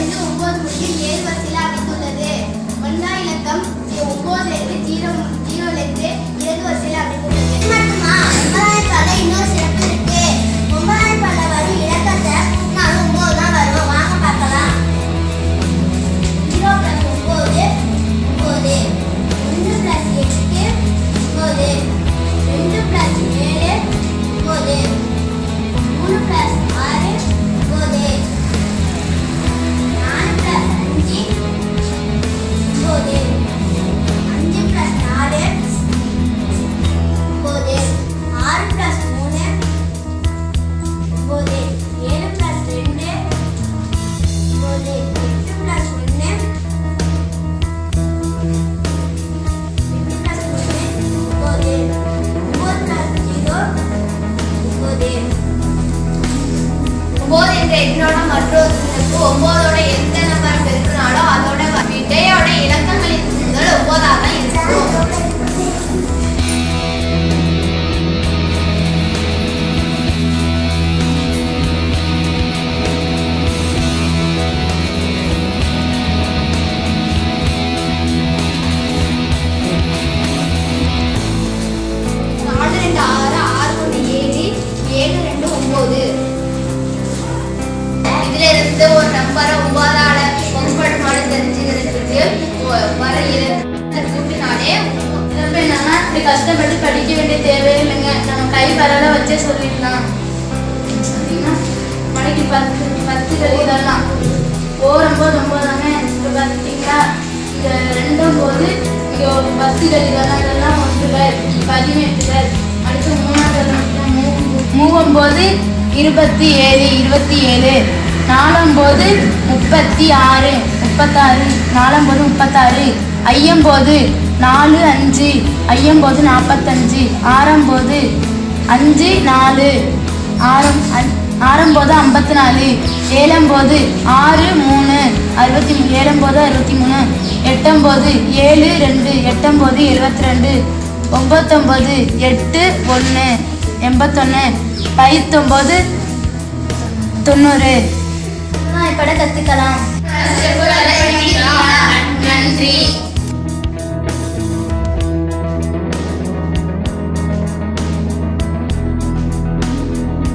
இருந்து ஒன்பது முடியில் ஏழு வரிசையில் அமைந்துள்ளது. ஒன்னா இலக்கம் ஒம்பது என்ற எண்ணோட மற்றொரு ஒம்போதோட ஒன்பதோட எந்த நம்பர் பெருக்கினாலோ அதோட வ- விடையோட சொல்லிடலாம் பார்த்தீங்கன்னா மணிக்கு பத்து பத்து கழிதெல்லாம் ஓரம்போது ஒம்போதாங்க இப்போ பார்த்தீங்களா இந்த ரெண்டும் போது இங்கே ஒரு பத்து கழிதெல்லாம் இதெல்லாம் ஒன்றுகள் பதினெட்டுகள். அடுத்து மூணாவது மூ மூவம்போது இருபத்தி ஏழு இருபத்தி ஏழு. நாலம்போது முப்பத்தி ஆறு முப்பத்தாறு. நாலம்போது முப்பத்தாறு. ஐயம்போது நாலு அஞ்சு. ஐயம்போது நாற்பத்தஞ்சு ஆறம்போது அஞ்சு நாலு ஆறம் அஞ்- ஆறம்போது ஐம்பத்தி நாலு ஏழம்போது ஆறு மூணு அறுபத்தி மூணு ஏழம்போது அறுபத்தி மூணு எட்டம்போது ஏழு ரெண்டு எட்டம்போது எழுபத்தி ரெண்டு ஒம்பத்தொம்போது எட்டு ஒன்று எண்பத்தொன்று பைத்தொம்போது தொண்ணூறு. இப்பட கற்றுக்கலாம்